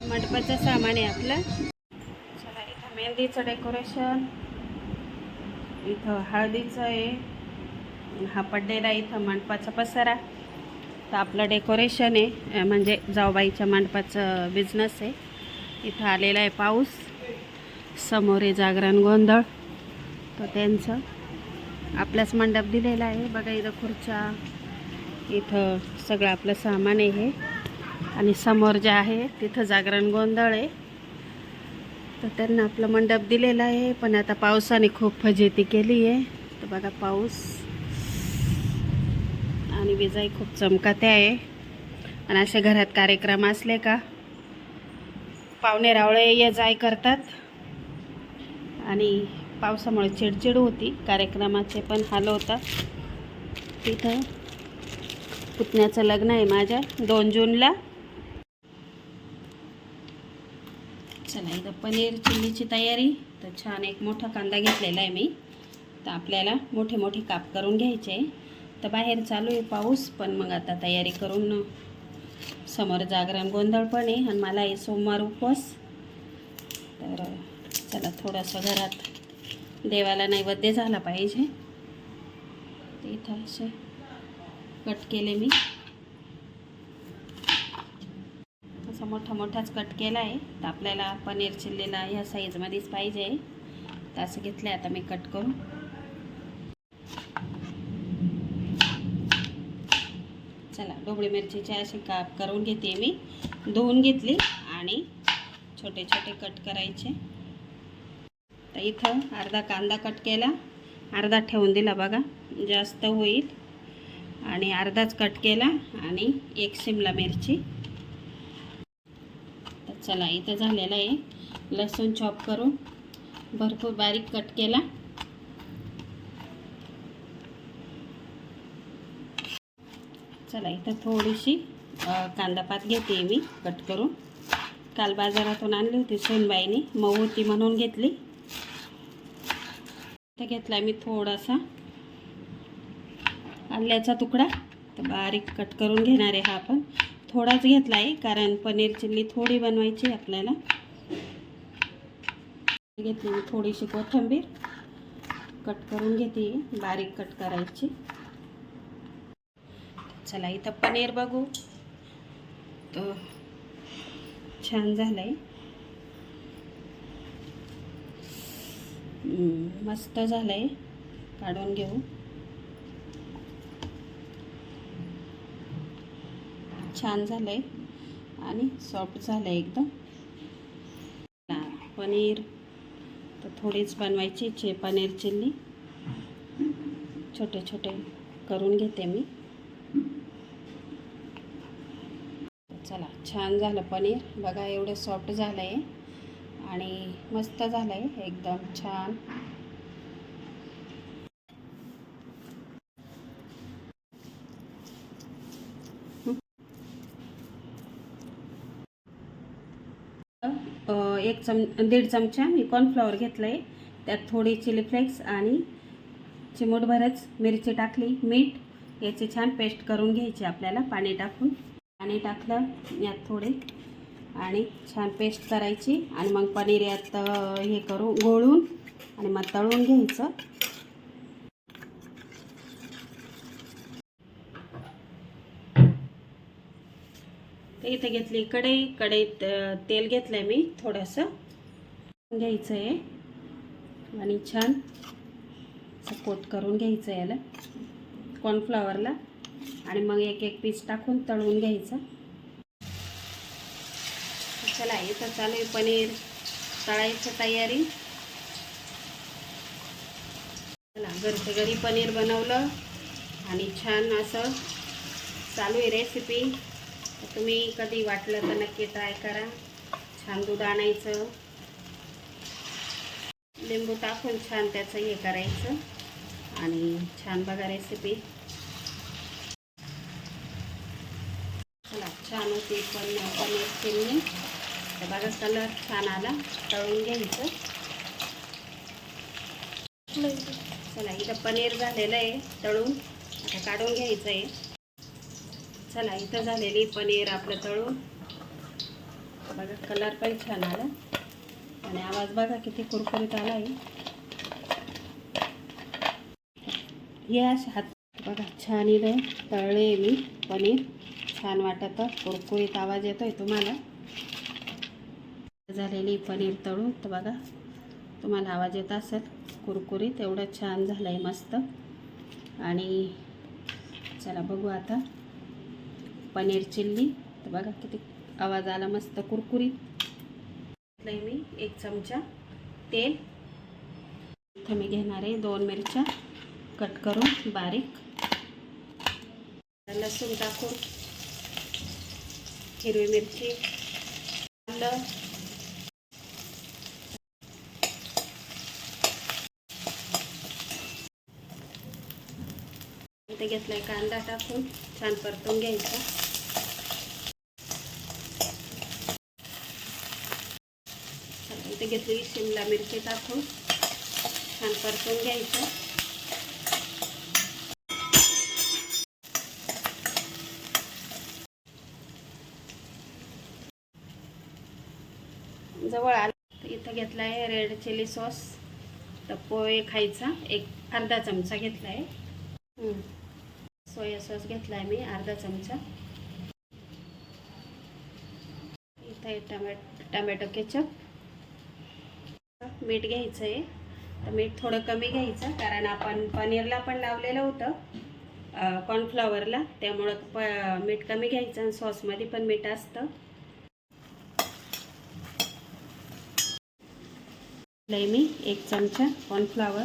मंडपाचं सामान आहे आपलं. चला इथं मेहंदीचं डेकोरेशन. इथं हळदीचं आहे. हा पडलेला इथं मंडपाचा पसारा. तर आपलं डेकोरेशन आहे म्हणजे जाऊबाईच्या मंडपाचं बिझनेस आहे. इथं आलेला आहे पाऊस. समोर आहे जागरण गोंधळ. तर त्यांचं आपलाच मंडप दिलेला आहे. बघा इथं खुर्च्या. इथं सगळं आपलं सामान आहे हे. आणि समोर जे आहे तिथं जागरण गोंधळ आहे. तर त्यांना आपलं मंडप दिलेलं आहे पण आता पावसाने खूप फजेती केली आहे. तर बघा पाऊस आणि विजाई खूप चमकाते आहे. आणि असे घरात कार्यक्रम असले का पाहुणे रावळे ये जाय करतात. आणि पावसामुळे चिडचिड होती कार्यक्रमाचे पण हाल होतात तिथं पुतण्याचं लग्न आहे माझ्या दोन जूनला. चला इथं पनीर चिल्लीची तयारी. तर छान एक मोठा कांदा घेतलेला आहे मी. तर आपल्याला मोठे मोठे काप करून घ्यायचे. तर बाहेर चालू आहे पाऊस पण मग आता तयारी करून समोर जागरण गोंधळ पण आहे. आणि मला आहे सोमवार उपवास. तर चला थोडंसं घरात देवाला नैवेद्य झाला पाहिजे. इथं असे कट केले मी असा मोठा मोठाच कट केला आहे तर आपल्याला पनीर चिल्लीला ह्या साईजमध्येच पाहिजे. तर असं घेतलं आता मी कट करून. चला डोबळी मिरचीचे असे काप करून घेते मी. धुवून घेतली आणि छोटे छोटे कट करायचे. तर इथं अर्धा कांदा कट केला. अर्धा ठेवून दिला बघा जास्त होईल. आणि अर्धाच कट केला आणि एक शिमला मिरची. चला इथं झालेलं आहे. लसूण चॉप करून भरपूर बारीक कट केला. चला इथं थोडीशी कांदापात घेते मी कट करून. काल बाजारातून आणली होती सोनबाईने मऊ होती म्हणून घेतली. इथं घेतला मी थोडासा आल्याचा तुकडा. तर बारीक कट करून घेणार आहे हा आपण. थोडाच घेतला आहे कारण पनीर चिल्ली थोडी बनवायची आहे आपल्याला. घेतली मी थोडीशी कोथिंबीर. कट करून घेते बारीक कट करायची. चला इथं पनीर बघू. तर छान झालं आहे मस्त झालं आहे काढून घेऊ. छान झालं आहे आणि सॉफ्ट झालं आहे एकदम पनीर. तर थोडीच बनवायची चे पनीर चिल्ली. छोटे छोटे करून घेते मी. चला छान झालं पनीर. बघा एवढं सॉफ्ट झालं आहे आणि मस्त झालं आहे एकदम छान. एक चम दीड चमचा मी कॉर्नफ्लॉवर घेतलं आहे त्यात थोडी चिली फ्लेक्स आणि चिमूटभरच मिरची टाकली मीठ. याची छान पेस्ट करून घ्यायची आपल्याला पाणी टाकून. पाणी टाकलं यात थोडे. आणि छान पेस्ट करायची. आणि मग पनीर यात हे करू गोळून आणि मग तळून घ्यायचं. इथे घेतली कढई कढईत तेल घेतलं आहे मी थोडंसं. घ्यायचं आहे आणि छान असं कोट करून घ्यायचं आहे याला कॉर्नफ्लॉवरला आणि मग एक एक पीस टाकून तळून घ्यायचं. चला इथं चालू आहे पनीर. तळायची तयारी. चला घरच्या घरी पनीर बनवलं. आणि छान असं चालू आहे रेसिपी तुम्ही कधी वाटलं तर नक्की ट्राय करा. छान दूध आणायचं. लिंबू टाकून छान त्याचं हे करायचं. आणि छान बघा रेसिपी चला छान होती पण पनीर चिमणी तर बघा कलर छान आला. तळून घ्यायचं. चला इथं पनीर झालेलं आहे. तळून आता काढून घ्यायचं आहे. चला इथं झालेली पनीर आपलं तळून. बघा कलर पण छान आला. आणि आवाज बघा किती कुरकुरीत आला आहे. हे असे हात बघा छान इथं तळले मी पनीर. छान वाटत. कुरकुरीत आवाज येतोय तुम्हाला. झालेली पनीर तळून. तर बघा तुम्हाला आवाज येत असेल. कुरकुरीत एवढं छान झालं आहे मस्त. आणि चला बघू आता. पनीर चिल्ली. तर बघा किती आवाज आला मस्त कुरकुरीत. घेतलंय मी एक चमचा तेल. इथं मी घेणार आहे दोन मिरच्या. कट करून बारीक. लसूण टाकून हिरवी मिरची आलं. इथे घेतलाय कांदा टाकून छान परतून घ्यायचा. इथे घेतली शिमला मिरची टाकून छान परतून घ्यायचं. जवळ आलं इथं घेतला आहे रेड चिली सॉस. तर पोहे खायचा. एक अर्धा चमचा घेतला आहे सोया सॉस घेतला आहे मी अर्धा चमचा. इथं आहे टमॅट टमॅटो केचप. मीठ घ्यायचं आहे तर मीठ थोडं कमी घ्यायचं कारण आपण पनीरला पण लावलेलं होतं कॉर्नफ्लॉवरला त्यामुळं प मीठ कमी घ्यायचं आणि सॉसमध्ये पण मीठ असतं. लय मी एक चमचा कॉर्नफ्लॉवर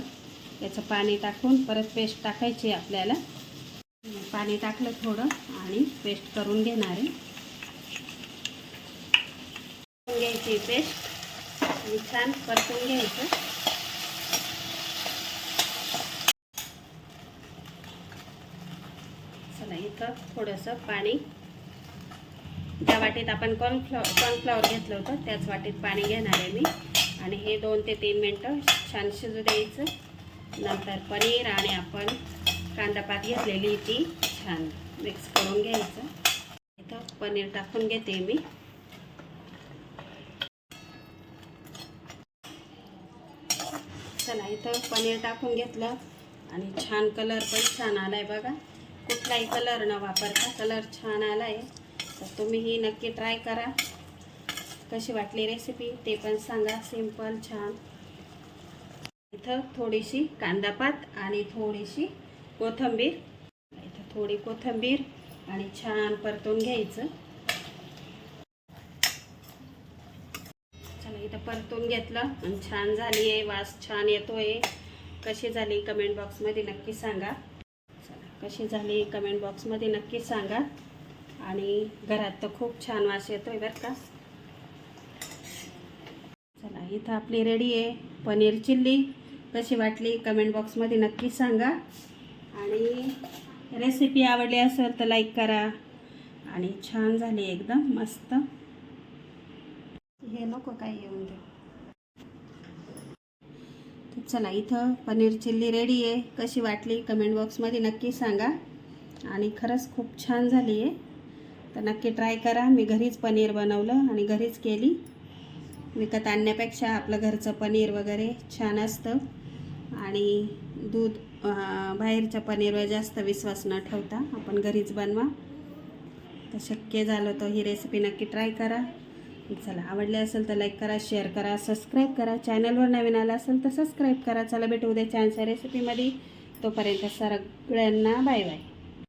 याचं पाणी टाकून परत पेस्ट टाकायची आपल्याला. पाणी टाकलं थोडं आणि पेस्ट करून घेणार आहे. घ्यायची पेस्ट आणि छान परतून घ्यायचं. चला इथं थोडंसं पाणी. ज्या वाटीत आपण कॉर्नफ्लॉ कॉर्नफ्लॉवर घेतलं होतं त्याच वाटीत पाणी घेणार आहे मी. आणि हे दोन ते तीन मिनटं छान शिजू द्यायचं. नंतर पनीर आणि आपण कांदा पात घेतलेली ती छान मिक्स करून घ्यायचं. इथं पनीर टाकून घेते मी. चला इथं पनीर टाकून घेतलं. आणि छान कलर पण छान आला आहे बघा. कुठलाही कलर न वापरता कलर छान आला आहे तर तुम्हीही नक्की ट्राय करा. कशी वाटली रेसिपी ते पण सांगा. सिंपल छान. इथं थोडीशी कांदापात आणि थोडीशी कोथिंबीर. इथं थोडी कोथिंबीर आणि छान परतून घ्यायचं चला इथं परतून घेतलं. आणि छान झाली आहे वास छान येतोय. कशी झाली कमेंट बॉक्समध्ये नक्की सांगा. चला कशी झाली कमेंट बॉक्समध्ये नक्की सांगा. आणि घरात तर खूप छान वास येतोय बरं का. चला इथं आपली रेडी आहे. पनीर चिल्ली. कशी वाटली कमेंट बॉक्समध्ये नक्की सांगा. आणि रेसिपी आवडली असेल तर लाईक करा. आणि छान झाली एकदम मस्त. हे नको काही येऊन दे. चला इथं पनीर चिल्ली रेडी आहे. कशी वाटली कमेंट बॉक्समध्ये नक्की सांगा. आणि खरंच खूप छान झाली आहे. तर नक्की ट्राय करा. मी घरीच पनीर बनवलं आणि घरीच केली. विकत आणण्यापेक्षा आपलं घरचं पनीर वगैरे छान असतं. आणि दूध बाहेरच्या पनीरवर जास्त विश्वास न ठेवता आपण घरीच बनवा. तर शक्य झालं तर ही रेसिपी नक्की ट्राय करा. चला आवडले असेल तर लाईक करा शेअर करा सबस्क्राईब करा. चॅनलवर नवीन आला असेल तर सबस्क्राईब करा. चला भेटू उद्या छानशा रेसिपीमध्ये तोपर्यंत सगळ्यांना बाय बाय